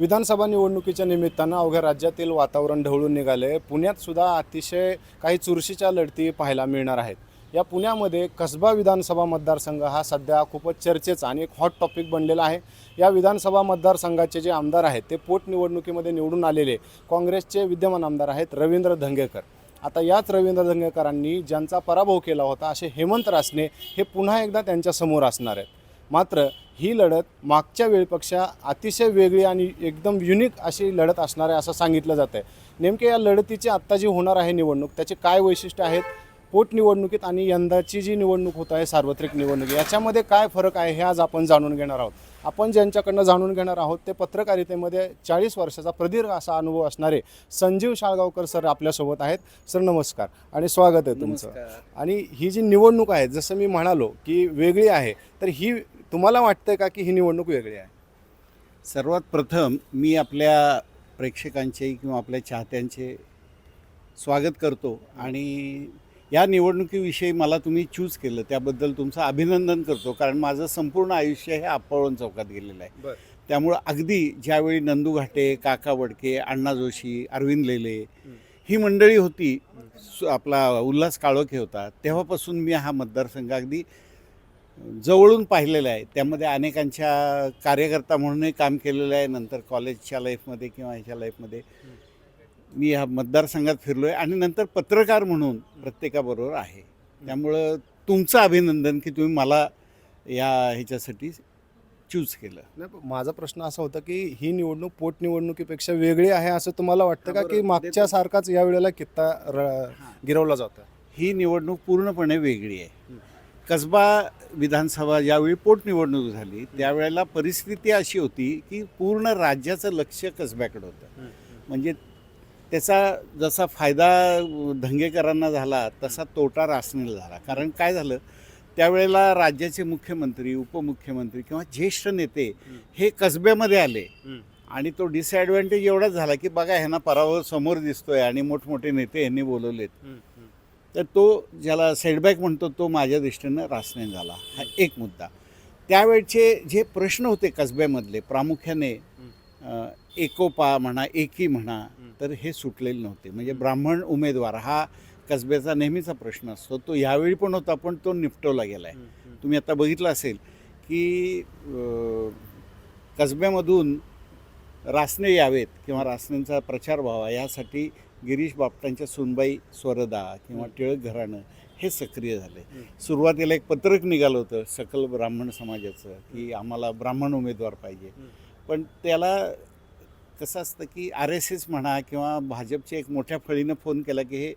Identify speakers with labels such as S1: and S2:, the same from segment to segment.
S1: विधानसभा निवडणुकीच्या निमित्तानं अवघ्या राज्यातील वातावरण ढवळून निघाले. पुण्यात सुद्धा अतिशय काही चुरशीच्या लढती पाहायला मिळणार आहेत. या पुण्यामध्ये कसबा विधानसभा मतदारसंघ हा सध्या खूपच चर्चेचा आणि एक हॉट टॉपिक बनलेला आहे. या विधानसभा मतदारसंघाचे जे आमदार आहेत ते पोटनिवडणुकीमध्ये निवडून आलेले काँग्रेसचे विद्यमान आमदार आहेत रवींद्र धंगेकर. आता याच रवींद्र धंगेकरांनी ज्यांचा पराभव केला होता असे हेमंत रासने हे पुन्हा एकदा त्यांच्यासमोर असणार आहेत. मात्र ही लढत मागच्या वेळेपेक्षा अतिशय वेगळी आणि एकदम युनिक अशी लढत असणार आहे असं सांगितलं जातं आहे. नेमके या लढतीची आत्ता जी होणार आहे निवडणूक त्याचे काय वैशिष्ट्य आहेत पोटनिवडणुकीत आणि यंदाची जी निवडणूक होत आहे सार्वत्रिक निवडणूक याच्यामध्ये काय फरक आहे हे आज आपण जाणून घेणार आहोत. आपण ज्यांच्याकडनं जाणून घेणार आहोत ते पत्रकारितेमध्ये चाळीस वर्षाचा प्रदीर्घ असा अनुभव असणारे संजीव शाळगावकर सर आपल्यासोबत आहेत. सर नमस्कार आणि स्वागत आहे तुमचं. आणि ही जी निवडणूक आहे जसं मी म्हणालो की वेगळी आहे तर ही तुम्हाला वाटतंय का की ही निवडणूक वेगळी आहे?
S2: सर्वात प्रथम मी आपल्या प्रेक्षकांचे किंवा आपल्या चाहत्यांचे स्वागत करतो आणि या निवडणुकीविषयी मला तुम्ही चूज केलं त्याबद्दल तुमचं अभिनंदन करतो. कारण माझं संपूर्ण आयुष्य हे आप्पाळून चौकात गेलेलं आहे. त्यामुळं अगदी ज्यावेळी नंदू घाटे काका वडके अण्णा जोशी अरविंद लेले ही मंडळी होती आपला उल्हास काळोखे होता तेव्हापासून मी हा मतदारसंघ अगदी जवळून पाहिलेलं आहे. त्यामध्ये अनेकांच्या कार्यकर्ता म्हणूनही काम केलेलं आहे. नंतर कॉलेजच्या लाईफमध्ये किंवा ह्याच्या लाईफमध्ये मी ह्या मतदारसंघात फिरलो आहे आणि नंतर पत्रकार म्हणून प्रत्येकाबरोबर आहे. त्यामुळं तुमचं अभिनंदन की तुम्ही मला या ह्याच्यासाठी चूज केलं.
S1: नाही, माझा प्रश्न असा होता की ही निवडणूक पोटनिवडणुकीपेक्षा वेगळी आहे असं तुम्हाला वाटतं का की. मागच्या सारखाच या वेळेला कित्ता र- गिरवला जातो
S2: ही निवडणूक पूर्णपणे वेगळी आहे. कसबा विधानसभा ज्यावेळी पोटनिवडणूक झाली त्यावेळेला परिस्थिती अशी होती की पूर्ण राज्याचं लक्ष कसब्याकडे होतं. म्हणजे त्याचा जसा फायदा धंगेकरांना झाला तसा तोटा रासनेला झाला. कारण काय झालं त्यावेळेला राज्याचे मुख्यमंत्री उपमुख्यमंत्री किंवा ज्येष्ठ नेते हे. कसब्यामध्ये आले. आणि तो डिसॲडव्हान्टेज एवढाच झाला की बघा ह्यांना पराभव समोर दिसतोय आणि मोठमोठे नेते यांनी बोलवलेत. तर तो ज्याला सेटबॅक म्हणतो तो माझ्या दृष्टीनं रासने झाला. हा एक मुद्दा. त्यावेळचे जे प्रश्न होते कसब्यामधले प्रामुख्याने एकोपा म्हणा एकी म्हणा तर हे सुटलेले नव्हते. म्हणजे ब्राह्मण उमेदवार हा कसब्याचा नेहमीचा प्रश्न असतो. तो यावेळी पण होता पण तो निपटवला गेला आहे तुम्ही आता बघितलं असेल की कसब्यामधून रासने यावेत किंवा रासनेंचा प्रचार व्हावा यासाठी गिरीश बापटांच्या सुनबाई स्वरदा किंवा टिळक घराणं हे सक्रिय झाले. सुरुवातीला एक पत्रक निघालं होतं सकल ब्राह्मण समाजाचं की आम्हाला ब्राह्मण उमेदवार पाहिजे. पण त्याला कसं असतं की आर एस एस म्हणा किंवा भाजपच्या एक मोठ्या फळीनं फोन केला की हे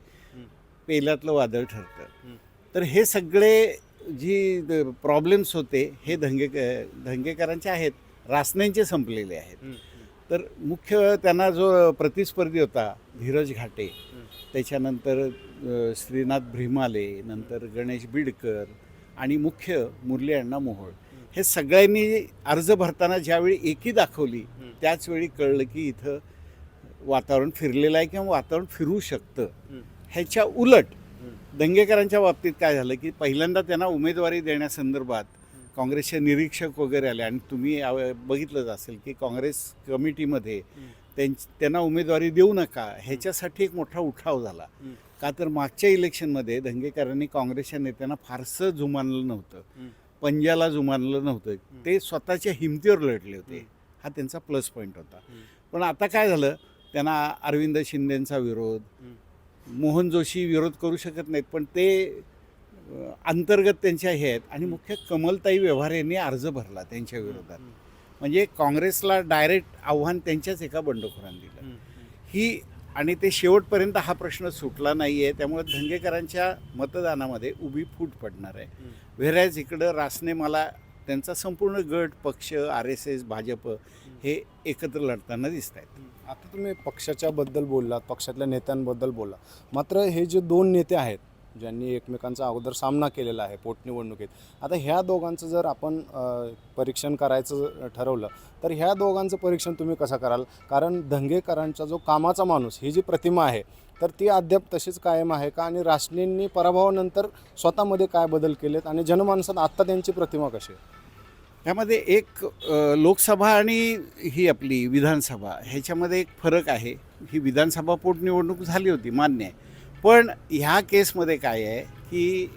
S2: पेल्यातलं वादळ ठरतं. तर हे सगळे जी प्रॉब्लेम्स होते हे धंगे धंगेकरांचे आहेत रासनेंचे संपलेले आहेत. तर मुख्य त्यांना जो प्रतिस्पर्धी होता धीरज घाटे त्याच्यानंतर श्रीनाथ भ्रिमाले नंतर गणेश बिडकर आणि मुख्य मुरली अण्णा मोहोळ हे सगळ्यांनी अर्ज भरताना ज्यावेळी एकी दाखवली त्याचवेळी कळलं की इथं वातावरण फिरलेलं आहे किंवा वातावरण फिरू शकतं. ह्याच्या उलट दंगेकरांच्या बाबतीत काय झालं की पहिल्यांदा त्यांना उमेदवारी देण्यासंदर्भात काँग्रेसचे निरीक्षक वगैरे आले आणि तुम्ही बघितलंच असेल की काँग्रेस कमिटीमध्ये त्यांच त्यांना उमेदवारी देऊ नका ह्याच्यासाठी एक मोठा उठाव झाला. का तर मागच्या इलेक्शनमध्ये दंगेकरांनी काँग्रेसच्या नेत्यांना फारसं जुमानलं नव्हतं. पंजाला जुमानलं नव्हतं. ते स्वतःच्या हिमतीवर लढले होते. हा त्यांचा प्लस पॉईंट होता. पण आता काय झालं? त्यांना अरविंद शिंदेचा विरोध मोहन जोशी विरोध करू शकत नाहीत. पण ते अंतर्गत त्यांच्या हे आहेत. आणि मुख्य कमलताई व्यवहार यांनी अर्ज भरला त्यांच्या विरोधात. म्हणजे काँग्रेसला डायरेक्ट आव्हान त्यांच्याच एका बंडखोरांनी दिलं. ही आणि ते शेवटपर्यंत हा प्रश्न सुटला नाही आहे त्यामुळे धंगेकरांच्या मतदानामध्ये उभी फूट पडणार आहे. व्हेरॅज इकडं रासने मला त्यांचा संपूर्ण गट पक्ष आर एस एस भाजप हे एकत्र लढताना दिसत आहेत.
S1: आता तुम्ही पक्षाच्या बद्दल बोललात पक्षातल्या नेत्यांबद्दल बोलला मात्र हे जे दोन नेते आहेत ज्यांनी एकमेकांचा अगोदर सामना केलेला आहे पोटनिवडणुकीत आता ह्या दोघांचं जर आपण परीक्षण करायचं ठरवलं तर ह्या दोघांचं परीक्षण तुम्ही कसं कराल? कारण धंगेकरांचा जो कामाचा माणूस ही जी प्रतिमा आहे तर ती अद्याप तशीच कायम आहे का? आणि रासनेंनी पराभवानंतर स्वतःमध्ये काय बदल केलेत? आणि जनमानसात आत्ता त्यांची प्रतिमा कशी आहे?
S2: ह्यामध्ये एक लोकसभा आणि ही आपली विधानसभा ह्याच्यामध्ये एक फरक आहे. ही विधानसभा पोटनिवडणूक झाली होती मान्य आहे. पण ह्या केसमध्ये काय आहे की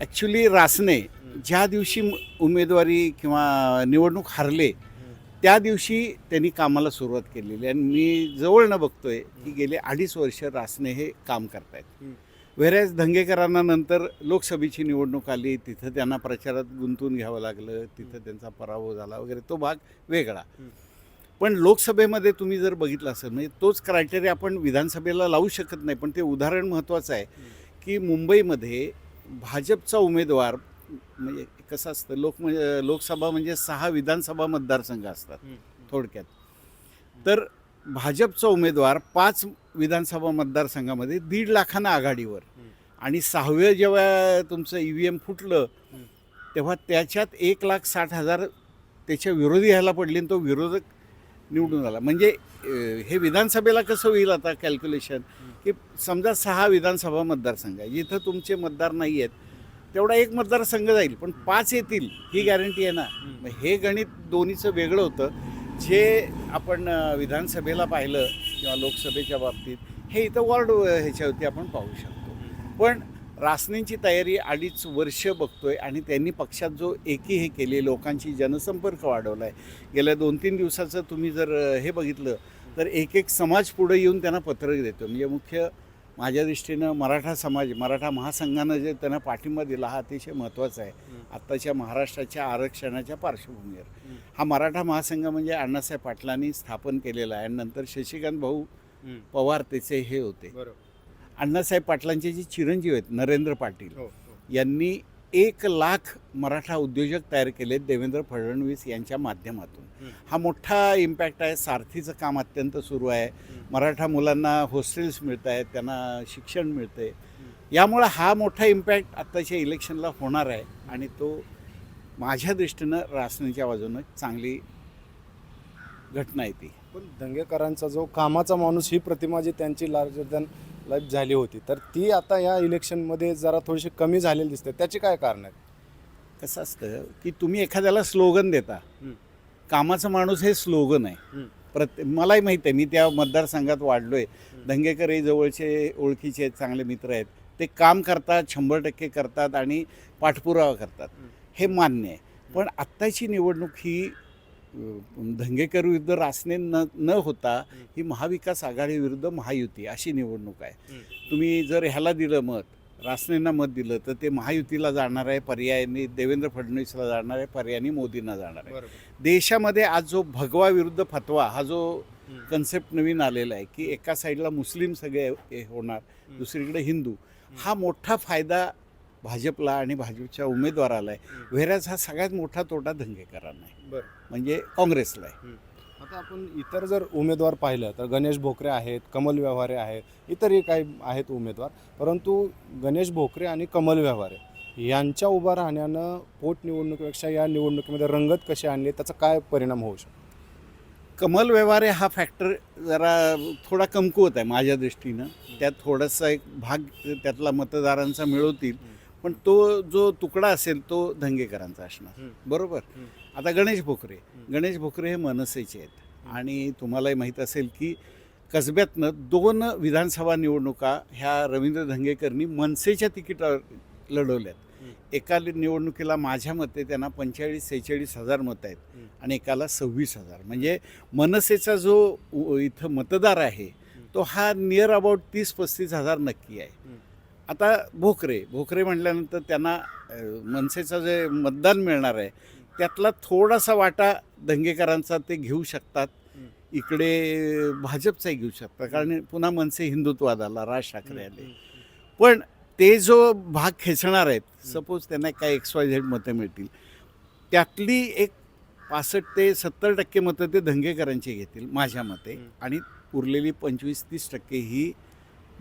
S2: ॲक्च्युली रासने ज्या दिवशी उमेदवारी किंवा निवडणूक हारले त्या दिवशी त्यांनी कामाला सुरुवात केलेली आणि मी जवळनं बघतोय की गेले अडीच वर्ष रासने हे काम करतायत
S1: हम्म.
S2: धंगेकरांना दंगेकरांना नंतर लोकसभेची निवडणूक आली तिथं त्यांना प्रचारात गुंतून घ्यावं लागलं तिथं त्यांचा पराभव झाला वगैरे तो भाग वेगळा पण लोकसभेमध्ये तुम्ही जर बघितलं असेल म्हणजे तोच क्रायटेरिया आपण विधानसभेला लावू शकत नाही पण ते उदाहरण महत्त्वाचं आहे की मुंबईमध्ये भाजपचा उमेदवार म्हणजे कसं असतं लोक म्हणजे लोकसभा म्हणजे सहा विधानसभा मतदारसंघ असतात थोडक्यात तर भाजपचा उमेदवार पाच विधानसभा मतदारसंघामध्ये दीड लाखांना आघाडीवर. आणि सहाव्या जेव्हा तुमचं ई व्ही एम फुटलं. तेव्हा त्याच्यात एक लाख साठ हजार त्याच्या विरोधी ह्याला पडले आणि तो विरोधक निवडून आला. म्हणजे अं, हे विधानसभेला कसं होईल आता कॅल्क्युलेशन की समजा सहा विधानसभा मतदारसंघ आहे. जिथं तुमचे मतदार नाही आहेत. तेवढा एक मतदारसंघ जाईल पण पाच येतील ही गॅरंटी आहे ना? मग हे गणित दोन्हीचं वेगळं होतं. जे आपण अं, विधानसभेला पाहिलं किंवा लोकसभेच्या बाबतीत हे इथं वॉर्ड ह्याच्यावरती आपण पाहू शकतो. पण रासनेंची तयारी अडीच वर्ष बघतोय आणि त्यांनी पक्षात जो एकी हे केले लोकांची जनसंपर्क वाढवला आहे गेल्या दोन तीन दिवसाचं तुम्ही जर हे बघितलं तर एक एक समाज पुढे येऊन त्यांना पत्रक देतो म्हणजे मुख्य माझ्या दृष्टीनं मराठा समाज मराठा महासंघानं जे त्यांना पाठिंबा दिला हा अतिशय महत्त्वाचा आहे. आत्ताच्या महाराष्ट्राच्या आरक्षणाच्या पार्श्वभूमीवर. हा मराठा महासंघ म्हणजे अण्णासाहेब पाटलांनी स्थापन केलेला आहे आणि नंतर शशिकांत भाऊ पवार त्याचे हे होते.
S1: बरोबर.
S2: अण्णासाहेब पाटलांचे जे चिरंजीव आहेत नरेंद्र पाटील
S1: हो
S2: यांनी एक लाख मराठा उद्योजक तयार केले देवेंद्र फडणवीस यांच्या माध्यमातून. हा मोठा इम्पॅक्ट आहे. सारथीचं काम अत्यंत सुरू आहे. मराठा मुलांना हॉस्टेल्स मिळत आहेत त्यांना शिक्षण मिळतंय. यामुळं हा मोठा इम्पॅक्ट आत्ताच्या इलेक्शनला होणार आहे आणि तो माझ्या दृष्टीनं रासनेच्या बाजूनं चांगली घटना आहे ती.
S1: पण दंगेकरांचा जो कामाचा माणूस ही प्रतिमा जी त्यांची लार्जर दॅन लाईफ झाली होती. तर ती आता या इलेक्शनमध्ये जरा थोडीशी कमी झालेली दिसते. त्याची काय कारण आहे
S2: कसं असतं की तुम्ही एखाद्याला स्लोगन देता. कामाचा माणूस हे स्लोगन आहे.
S1: हम्म.
S2: प्रत्ये मलाही माहीत आहे मी त्या मतदारसंघात वाढलोय. दंगेकरही जवळचे ओळखीचे आहेत, चांगले मित्र आहेत. ते काम करतात शंभर टक्के करतात आणि पाठपुरावा करतात. हे मान्य आहे. पण आत्ताची निवडणूक ही अं, दंगेकर विरुद्ध रासने न न होता ही महाविकास आघाडी विरुद्ध महायुती अशी निवडणूक आहे. तुम्ही जर ह्याला दिलं मत रासनेंना मत दिलं तर ते महायुतीला जाणार आहे पर्यायाने देवेंद्र फडणवीसला जाणार आहे पर्यायाने मोदींना जाणार आहे. देशामध्ये आज जो भगवा विरुद्ध फतवा हा जो. कन्सेप्ट नवीन आलेला आहे की एका साईडला मुस्लिम सगळे होणार दुसरीकडे हिंदू हा मोठा फायदा भाजपला आणि भाजपच्या उमेदवाराला आहे. व्हेराज हा सगळ्यात मोठा तोटा दंगेकरांना आहे.
S1: बरं.
S2: म्हणजे काँग्रेसला आहे.
S1: आता आपण इतर जर उमेदवार पाहिलं तर गणेश भोकरे आहेत कमल व्यवहारे आहेत इतरही काही आहेत उमेदवार. परंतु गणेश भोकरे आणि कमल व्यवहारे यांच्या उभा राहण्यानं पोटनिवडणुकीपेक्षा या निवडणुकीमध्ये रंगत कशी आणली त्याचा काय परिणाम होऊ शकतो?
S2: कमल व्यवहारे हा फॅक्टर जरा थोडा कमकुवत आहे माझ्या दृष्टीनं. त्यात थोडासा एक भाग त्यातला मतदारांचा मिळवतील. पण तो जो तुकडा असेल तो दंगेकरांचा असणार. बरोबर. आता गणेश भोकरे. गणेश भोकरे हे मनसेचे आहेत आणि तुम्हालाही माहीत असेल की कसब्यातनं दोन विधानसभा निवडणुका ह्या रवींद्र धंगेकरनी मनसेच्या तिकीटावर लढवल्यात. एका निवडणुकीला माझ्या मते त्यांना पंचेचाळीस सेहेचाळीस हजार मतं आहेत. आणि एकाला सव्वीस हजार म्हणजे मनसेचा जो इथं मतदार आहे तो हा नियर अबाउट तीस पस्तीस हजार नक्की आहे. आता भोकरे भोकरे म्हटल्यानंतर त्यांना मनसेचं जे मतदान मिळणार आहे त्यातला थोडासा वाटा दंगेकरांचा ते घेऊ शकतात. इकडे भाजपचाही घेऊ शकतात. कारण पुन्हा मनसे हिंदुत्वाद आला राज ठाकरे आले. पण ते जो भाग खेचणार आहेत सपोज त्यांना काय एक्स वाय झेड मतं मिळतील त्यातली एक पासष्ट ते सत्तर टक्के मतं ते दंगेकरांची घेतील माझ्या मते. आणि उरलेली पंचवीस तीस टक्के ही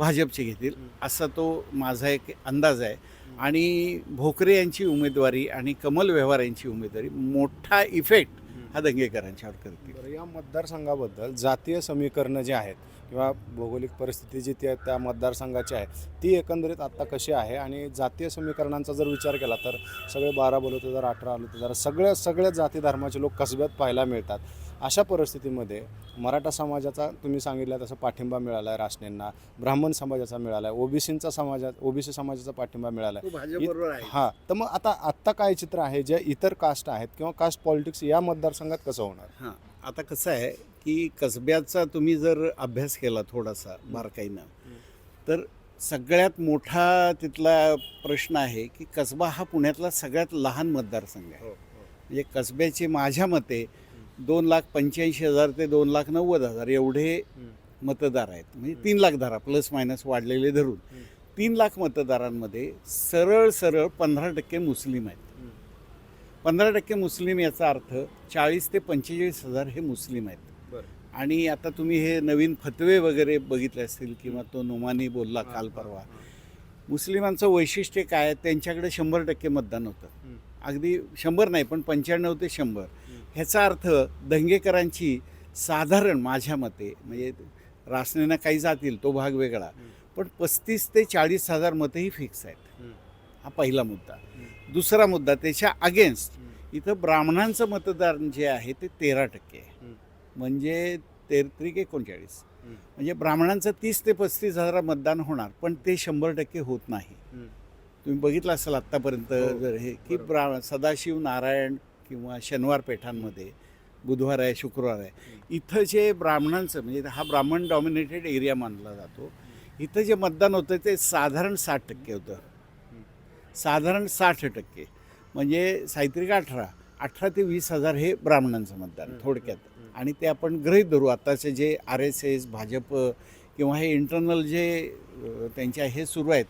S2: भाजपचे घेतील. असा तो माझा एक अंदाज आहे. आणि भोकरे यांची उमेदवारी आणि कमल व्यवहार यांची उमेदवारी मोठा इफेक्ट हा दंगेकरांच्यावर करतील.
S1: या मतदारसंघाबद्दल जातीय समीकरणं जी आहेत किंवा भौगोलिक परिस्थिती जी ती आहे त्या मतदारसंघाची आहे ती एकंदरीत आत्ता कशी आहे? आणि जातीय समीकरणांचा जर विचार केला तर सगळे बारा बलुतेदार अठरा बलुतेदार सगळ्या सगळ्या जाती धर्माचे लोक कसब्यात पाहायला मिळतात. अशा परिस्थितीमध्ये मराठा समाजाचा तुम्ही सांगितलं तसं पाठिंबा मिळाला आहे राष्ट्रीयांना ब्राह्मण समाजाचा मिळाला आहे ओबीसींचा समाजा ओबीसी समाजाचा पाठिंबा मिळाला आहे
S2: भाजपबरोबर आहे.
S1: हां तर मग आता आत्ता काय चित्र आहे? जे इतर कास्ट आहेत किंवा कास्ट पॉलिटिक्स या मतदारसंघात कसं होणार?
S2: हां आता कसं आहे की कसब्याचा तुम्ही जर अभ्यास केला थोडासा बारकाईनं तर सगळ्यात मोठा तिथला प्रश्न आहे की कसबा हा पुण्यातला सगळ्यात लहान मतदारसंघ आहे. म्हणजे कसब्याचे माझ्या मते दोन लाख पंच्याऐंशी हजार ते दोन लाख नव्वद हजार एवढे मतदार आहेत. म्हणजे तीन लाख धरा प्लस मायनस वाढलेले धरून. तीन लाख मतदारांमध्ये सरळ सरळ पंधरा टक्के मुस्लिम आहेत. पंधरा टक्के मुस्लिम याचा अर्थ चाळीस ते पंचेचाळीस हजार हे मुस्लिम आहेत. आणि आता तुम्ही हे नवीन फतवे वगैरे बघितले असतील किंवा तो नोमानी बोलला काल परवा. मुस्लिमांचं वैशिष्ट्य काय? त्यांच्याकडे शंभर टक्के मतदान होतं. अगदी शंभर नाही पण पंच्याण्णव ते शंभर. ह्याचा अर्थ दंगेकरांची साधारण माझ्या मते म्हणजे रासनेनं काही जातील तो भाग वेगळा. पण पस्तीस ते चाळीस हजार मतंही फिक्स आहेत. हा पहिला मुद्दा. दुसरा मुद्दा त्याच्या अगेन्स्ट इथं ब्राह्मणांचं मतदान जे आहे ते तेरा टक्के आहे. म्हणजे तेरत्रिक एकोणचाळीस. म्हणजे ब्राह्मणांचं तीस ते पस्तीस हजार मतदान होणार पण ते शंभर टक्के होत नाही. तुम्ही बघितलं असाल आत्तापर्यंत
S1: हो,
S2: जर हे की. ब्रा सदाशिव नारायण किंवा शनिवार पेठांमध्ये बुधवार आहे शुक्रवार आहे इथं जे ब्राह्मणांचं म्हणजे हा ब्राह्मण डॉमिनेटेड एरिया मानला जातो. इथं जे मतदान होतं ते साधारण साठ टक्के होतं. साधारण साठ टक्के. म्हणजे साहित्रिक अठरा अठरा ते वीस हजार हे ब्राह्मणांचं मतदान थोडक्यात. आणि ते आपण गृहीत धरू आत्ताचे जे आर एस एस भाजप किंवा हे इंटरनल जे त्यांच्या हे सुरू आहेत.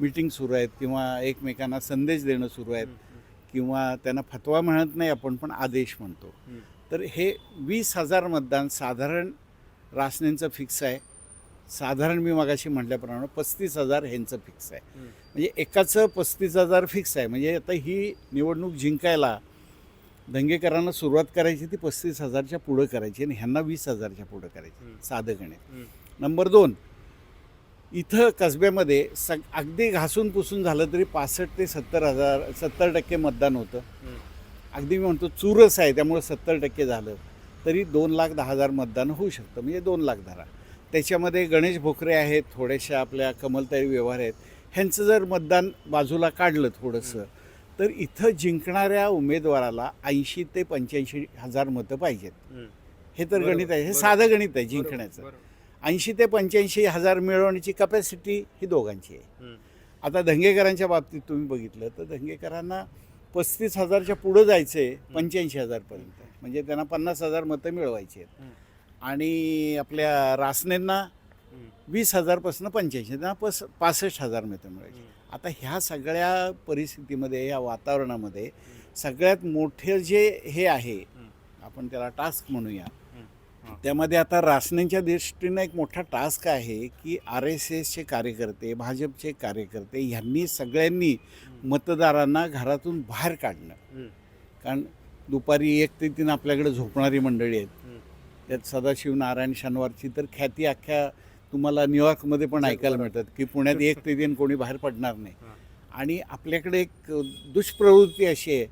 S2: मीटिंग सुरू आहेत किंवा एकमेकांना संदेश देणं सुरू आहेत किंवा त्यांना फतवा म्हणत नाही आपण पण आदेश म्हणतो. तर हे वीस हजार मतदान साधारण रासनेंचं फिक्स आहे साधारण मी मगाशी म्हटल्याप्रमाणे पस्तीस हजार ह्यांचं फिक्स आहे. म्हणजे एकाचं पस्तीस हजार फिक्स आहे म्हणजे आता ही निवडणूक जिंकायला दंगेकरांना सुरुवात करायची ती पस्तीस हजारच्या पुढं करायची आणि ह्यांना वीस हजारच्या पुढं करायची. साधं गणित. नंबर दोन इथं कसब्यामध्ये सग अगदी घासून पुसून झालं तरी पासष्ट ते सत्तर हजार सत्तर टक्के मतदान होतं. अगदी मी म्हणतो चुरस आहे त्यामुळे सत्तर टक्के झालं तरी दोन लाख दहा हजार मतदान होऊ शकतं म्हणजे दोन लाख धरा त्याच्यामध्ये गणेश भोकरे आहेत थोड्याशा आपल्या कमलताई व्यवहार आहेत ह्यांचं जर मतदान बाजूला काढलं थोडंसं तर इथं जिंकणाऱ्या उमेदवाराला ऐंशी ते पंच्याऐंशी हजार मतं पाहिजेत. हे तर गणित आहे हे. साधं गणित आहे जिंकण्याचं. ऐंशी ते पंच्याऐंशी हजार मिळवण्याची कपॅसिटी ही दोघांची आहे. आता दंगेकरांच्या बाबतीत तुम्ही बघितलं तर दंगेकरांना पस्तीस हजारच्या पुढं जायचं आहे पंच्याऐंशी हजारपर्यंत म्हणजे त्यांना पन्नास हजार मतं मिळवायची आहेत. आणि आपल्या रासनेंना. वीस हजारपासून पंच्याऐंशी त्यांना पस पासष्ट हजार मतं मिळायची. आता ह्या सगळ्या परिस्थितीमध्ये या वातावरणामध्ये सगळ्यात मोठे जे हे आहे आपण त्याला टास्क म्हणूया. त्यामध्ये आता रासनेंच्या दृष्टीनं एक मोठा टास्क आहे की आर एस एसचे कार्यकर्ते भाजपचे कार्यकर्ते ह्यांनी सगळ्यांनी मतदारांना घरातून बाहेर काढणं. कारण दुपारी एक ते तीन आपल्याकडे झोपणारी मंडळी आहेत. त्यात सदाशिव नारायण शनिवारची तर ख्याती अख्ख्या तुम्हाला न्यूयॉर्कमध्ये पण ऐकायला मिळतात की पुण्यात एक ते तीन कोणी बाहेर पडणार नाही. आणि आपल्याकडे एक दुष्प्रवृत्ती अशी आहे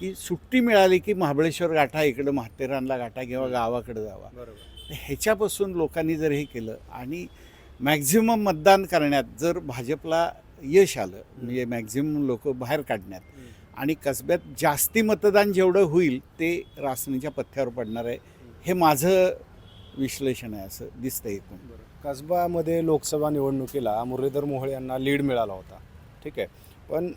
S2: की सुट्टी मिळाली की महाबळेश्वर गाठा इकडं म्हातेरानला गाठा किंवा गावाकडे जावा. ह्याच्यापासून लोकांनी जर हे केलं आणि मॅक्झिमम मतदान करण्यात जर भाजपला यश आलं म्हणजे मॅक्झिमम लोक बाहेर काढण्यात. आणि कसब्यात जास्ती मतदान जेवढं होईल ते रासनीच्या पथ्यावर पडणार आहे हे. माझं विश्लेषण आहे असं दिसतं एकूण.
S1: कसबामध्ये लोकसभा निवडणुकीला मुरलीधर मोहोळ यांना लीड मिळाला होता. ठीक आहे. पण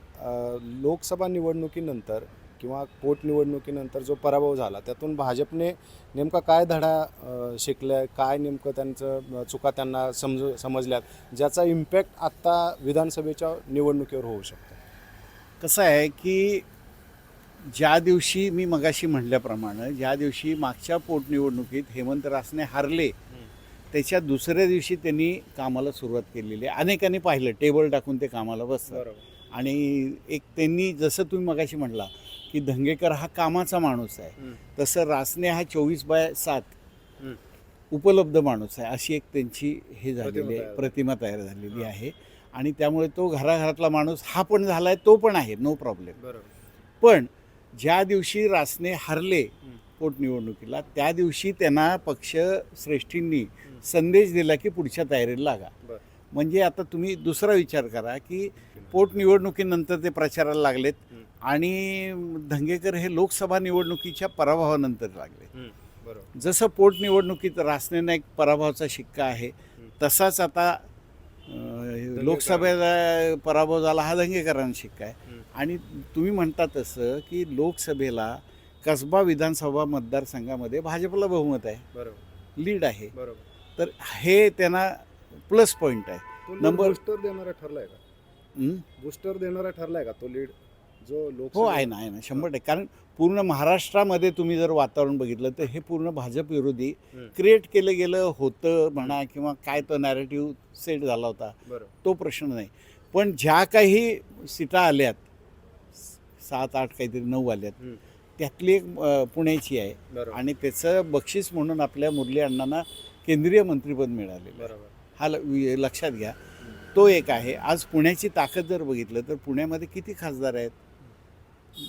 S1: लोकसभा निवडणुकीनंतर किंवा पोटनिवडणुकीनंतर जो पराभव झाला त्यातून भाजपने नेमका काय धडा अ, शिकलाय? काय नेमकं त्यांचं चुका त्यांना समज समजल्यात? ज्याचा इम्पॅक्ट आत्ता विधानसभेच्या निवडणुकीवर होऊ शकतो.
S2: कसं आहे की ज्या दिवशी मी मगाशी म्हटल्याप्रमाणे ज्या दिवशी मागच्या पोटनिवडणुकीत हेमंत रासने हारले त्याच्या दुसऱ्या दिवशी त्यांनी कामाला सुरुवात केलेली आहे अनेकांनी पाहिलं टेबल टाकून ते कामाला बसतात आणि एक त्यांनी जसं तुम्ही मगाशी म्हटला की धंगेकर हा कामाचा माणूस आहे तसं रासने हा चोवीस बाय सात. उपलब्ध माणूस आहे अशी एक त्यांची हे झालेली
S1: प्रतिमा
S2: आहे
S1: तयार.
S2: प्रतिमा तयार झालेली. आहे आणि त्यामुळे तो घराघरातला माणूस हा पण झाला आहे तो पण आहे नो प्रॉब्लेम पण ज्या दिवशी रासने हरले. पोटनिवडणुकीला त्या दिवशी त्यांना पक्ष श्रेष्ठींनी संदेश दिला की पुढच्या तयारीला लागा. म्हणजे आता तुम्ही दुसरा विचार करा की पोटनिवडणुकीनंतर ते प्रचाराला लागलेत. आणि धंगेकर हे लोकसभा निवडणुकीच्या पराभवानंतर लागले. जसं पोटनिवडणुकीत रासनेनं एक पराभवाचा शिक्का आहे तसाच आता अं, लोकसभेला पराभव झाला हा दंगेकरांना शिक्का आहे. आणि तुम्ही म्हणता तसं की लोकसभेला कसबा विधानसभा मतदारसंघामध्ये भाजपला बहुमत आहे.
S1: बरोबर.
S2: लीड आहे.
S1: बरोबर.
S2: तर हे त्यांना प्लस पॉईंट आहे. नंबर-
S1: बूस्टर देणारा ठरलाय का?
S2: हं?
S1: बूस्टर देणारा ठरलाय का तो लीड? जो लोक
S2: हो आहे ना आहे ना शंभर टक्के. कारण पूर्ण महाराष्ट्रामध्ये तुम्ही जर वातावरण बघितलं तर हे पूर्ण भाजप विरोधी. क्रिएट केलं गेलं होतं म्हणा किंवा काय तो नॅरेटिव्ह सेट झाला होता.
S1: बरोबर.
S2: तो प्रश्न नाही. पण ज्या काही सीटा आल्यात सात आठ काहीतरी नऊ आल्यात. त्यातली एक पुण्याची आहे.
S1: बरोबर.
S2: आणि त्याचं बक्षीस म्हणून आपल्या मुरली अण्णांना केंद्रीय मंत्रिपद मिळालेलं हा लक्षात घ्या. तो एक आहे. आज पुण्याची ताकद जर बघितलं तर पुण्यामध्ये किती खासदार आहेत?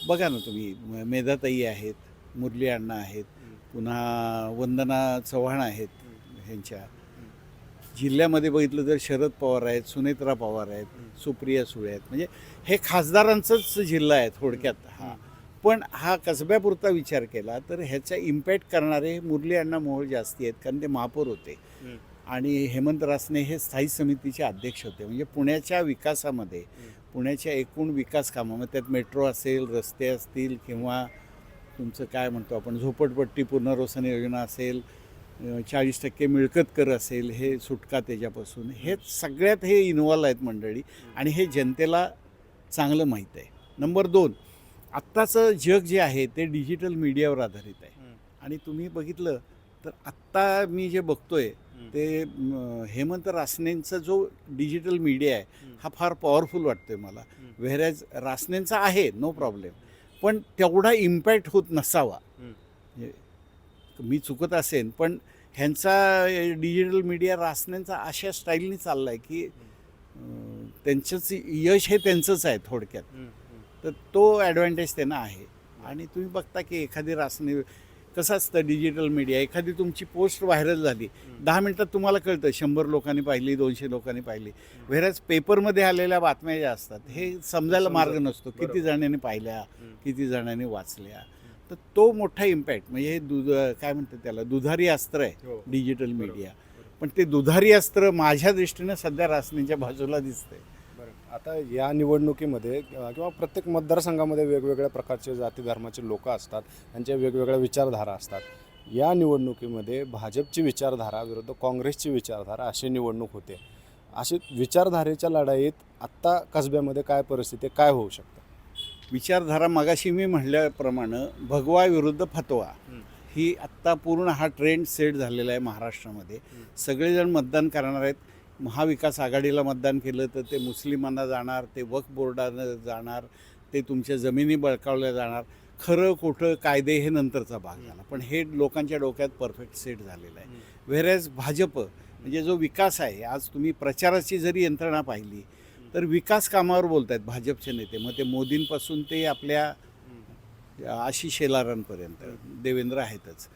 S2: बघा ना तुम्ही. मेधाताई आहेत मुरली अण्णा आहेत पुन्हा वंदना चव्हाण आहेत ह्यांच्या. जिल्ह्यामध्ये बघितलं तर शरद पवार आहेत सुनेत्रा पवार आहेत सुप्रिया सुळे आहेत. म्हणजे हे खासदारांचाच जिल्हा आहे थोडक्यात. हा. पण हा कसब्यापुरता विचार केला तर ह्याचा इम्पॅक्ट करणारे मुरली अण्णा मोहोळ जास्ती आहेत कारण ते महापौर होते. आणि हेमंत रासने हे स्थायी समितीचे अध्यक्ष होते. म्हणजे पुण्याच्या विकासामध्ये पुण्याच्या एकूण विकास कामामध्ये त्यात मेट्रो असेल रस्ते असतील किंवा तुमचं काय म्हणतो आपण झोपडपट्टी पुनर्वसन योजना असेल चाळीस टक्के मिळकत कर असेल हे सुटका त्याच्यापासून. हे सगळ्यात हे इन्वॉल्व आहेत मंडळी. आणि हे जनतेला चांगलं माहीत आहे. नंबर दोन आत्ताचं जग जे आहे ते डिजिटल मीडियावर आधारित आहे. आणि तुम्ही बघितलं तर आत्ता मी जे बघतोय. ते हेमंत रासनेंचा जो डिजिटल मीडिया आहे. हा फार पॉवरफुल वाटतोय मला. व्हेरॅज रासनेंचा आहे नो प्रॉब्लेम पण तेवढा इम्पॅक्ट होत नसावा मी चुकत असेन पण ह्यांचा डिजिटल मीडिया रासनेंचा अशा स्टाईलनी चालला आहे की त्यांचंच यश हे त्यांचंच आहे थोडक्यात. तर तो ॲडव्हान्टेज त्यांना आहे आणि तुम्ही बघता की एखादी रासने कसं असतं डिजिटल मीडिया एखादी तुमची पोस्ट व्हायरल झाली दहा मिनटात तुम्हाला कळतं शंभर लोकांनी पाहिली दोनशे लोकांनी पाहिली व्हेरॅज पेपरमध्ये आलेल्या बातम्या ज्या असतात हे समजायला मार्ग. नसतो किती. जणांनी पाहिल्या. किती जणांनी वाचल्या तर तो मोठा इम्पॅक्ट म्हणजे हे दूध काय म्हणतात त्याला दुधारी अस्त्र आहे
S1: हो.
S2: डिजिटल
S1: बरोबर.
S2: मीडिया पण ते दुधारी अस्त्र माझ्या दृष्टीनं सध्या रासनेच्या बाजूला दिसतंय
S1: आता या निवडणुकीमध्ये किंवा प्रत्येक मतदारसंघामध्ये वेगवेगळ्या प्रकारचे जाती धर्माचे लोक असतात त्यांच्या वेगवेगळ्या विचारधारा असतात. या निवडणुकीमध्ये भाजपची विचारधारा विरुद्ध काँग्रेसची विचारधारा अशी निवडणूक होते. अशी विचारधारेच्या लढाईत आत्ता कसब्यामध्ये काय परिस्थिती काय होऊ शकतं?
S2: विचारधारा मगाशी मी म्हणल्याप्रमाणे भगवा विरुद्ध फतवा. ही आत्ता पूर्ण हा ट्रेंड सेट झालेला आहे महाराष्ट्रामध्ये. सगळेजण मतदान करणार आहेत. महाविकास आघाडीला मतदान केलं तर ते मुस्लिमांना जाणार ते वक्फ बोर्डानं जाणार ते तुमच्या जमिनी बळकावल्या जाणार. खरं खोटं कायदे हे नंतरचा भाग झाला. पण हे लोकांच्या डोक्यात परफेक्ट सेट झालेलं आहे. व्हेरॅज भाजप म्हणजे जो विकास आहे आज तुम्ही प्रचाराची जरी यंत्रणा पाहिली तर विकास कामावर बोलत आहेत भाजपचे नेते. मग ते मोदींपासून ते आपल्या आशिष शेलारांपर्यंत. देवेंद्र आहेतच.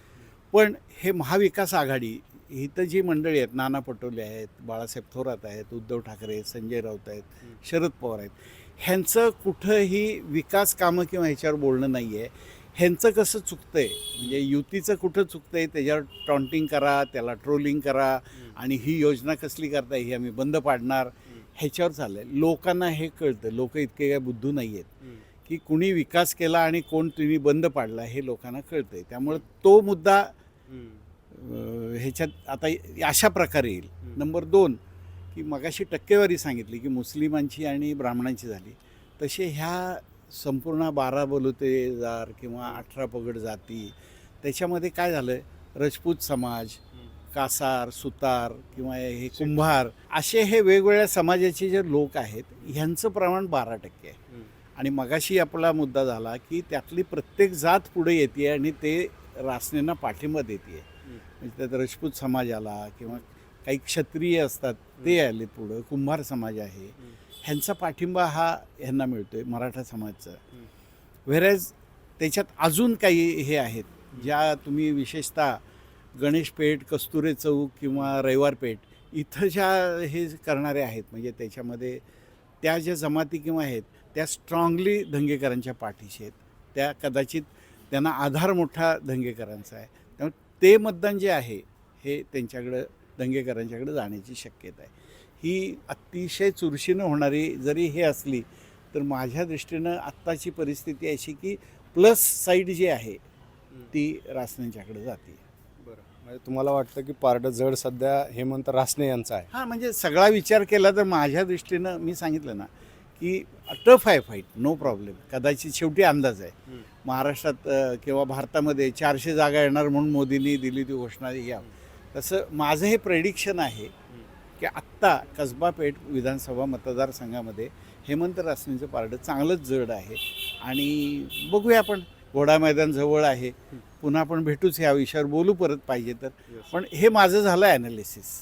S2: पण हे महाविकास आघाडी इथं जी मंडळी आहेत नाना पटोले आहेत बाळासाहेब थोरात आहेत उद्धव ठाकरे आहेत संजय राऊत आहेत शरद पवार आहेत ह्यांचं कुठंही विकास कामं किंवा ह्याच्यावर बोलणं नाही आहे ह्यांचं कसं चुकतंय? म्हणजे युतीचं कुठं चुकतंय? त्याच्यावर टॉन्टिंग करा त्याला ट्रोलिंग करा आणि ही योजना कसली करताय ही आम्ही बंद पाडणार. ह्याच्यावर चाललंय. लोकांना हे कळतं. लोक इतके काय बुद्धू नाही आहेत की कुणी विकास केला आणि कोण तुम्ही बंद पाडला हे लोकांना कळतंय. त्यामुळे तो मुद्दा ह्याच्यात आता अशा प्रकारे येईल. नंबर दोन की मगाशी टक्केवारी सांगितली की मुस्लिमांची आणि ब्राह्मणांची झाली. तसे ह्या संपूर्ण बारा बलुतेदार किंवा अठरा पगड जाती त्याच्यामध्ये काय झालं रजपूत समाज कासार सुतार किंवा हे कुंभार असे हे वेगवेगळ्या समाजाचे जे लोक आहेत ह्यांचं प्रमाण बारा टक्के आहे. आणि मगाशी आपला मुद्दा झाला की त्यातली प्रत्येक जात पुढे येते आणि ते रासनेंना पाठिंबा देते म्हणजे त्यात राजपूत समाज आला किंवा काही क्षत्रिय असतात ते आले पुढं. कुंभार समाज आहे. ह्यांचा पाठिंबा हा ह्यांना मिळतोय मराठा समाजचा. व्हेरॅज त्याच्यात अजून काही हे आहेत ज्या तुम्ही विशेषतः गणेश पेठ कस्तुरे चौक किंवा रविवार पेठ इथं ज्या हे करणारे आहेत म्हणजे त्याच्यामध्ये त्या ज्या जमाती किंवा आहेत त्या स्ट्रॉंगली दंगेकरांच्या पाठीशी आहेत. त्या कदाचित त्यांना आधार मोठा दंगेकरांचा आहे. ते मतदान जे आहे हे त्यांच्याकडं दंगेकरांच्याकडे जाण्याची शक्यता आहे. ही अतिशय चुरशीनं होणारी जरी हे असली तर माझ्या दृष्टीनं आत्ताची परिस्थिती अशी की प्लस साईड जी आहे ती रासनेंच्याकडे जाते.
S1: बरं. म्हणजे तुम्हाला वाटतं की पारडं जड सध्या हेमंत रासने यांचा आहे?
S2: हां म्हणजे सगळा विचार केला तर माझ्या दृष्टीनं मी सांगितलं ना की टफ आहे फाईट नो प्रॉब्लेम कदाचित शेवटी अंदाज आहे. महाराष्ट्रात किंवा भारतामध्ये चारशे जागा येणार म्हणून मोदींनी दिली ती घोषणा या तसं माझं हे प्रेडिक्शन आहे की आत्ता कसबा पेठ विधानसभा मतदारसंघामध्ये हेमंत रासनेंचं पारडं चांगलंच जड आहे. आणि बघूया आपण घोडा मैदान जवळ आहे. पुन्हा आपण भेटूच या विषयावर बोलू परत पाहिजे तर. पण हे माझं झालं ॲनालिसिस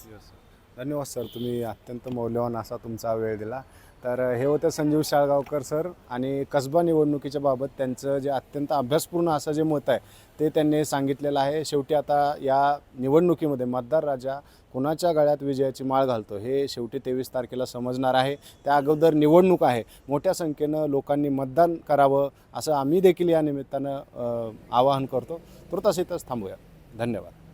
S1: धन्यवाद सर तुम्ही अत्यंत मौल्यवान असा तुमचा वेळ दिला. तर हे होतं संजीव शाळगावकर सर आणि कसबा निवडणुकीच्या बाबत त्यांचं जे अत्यंत अभ्यासपूर्ण असं जे मत आहे ते त्यांनी सांगितलेलं आहे. शेवटी आता या निवडणुकीमध्ये मतदार राजा कुणाच्या गळ्यात विजयाची माळ घालतो हे शेवटी तेवीस तारखेला समजणार आहे. त्या अगोदर निवडणूक आहे. मोठ्या संख्येनं लोकांनी मतदान करावं असं आम्ही देखील या निमित्तानं आवाहन करतो. तुर्तास इथंच थांबूया. धन्यवाद.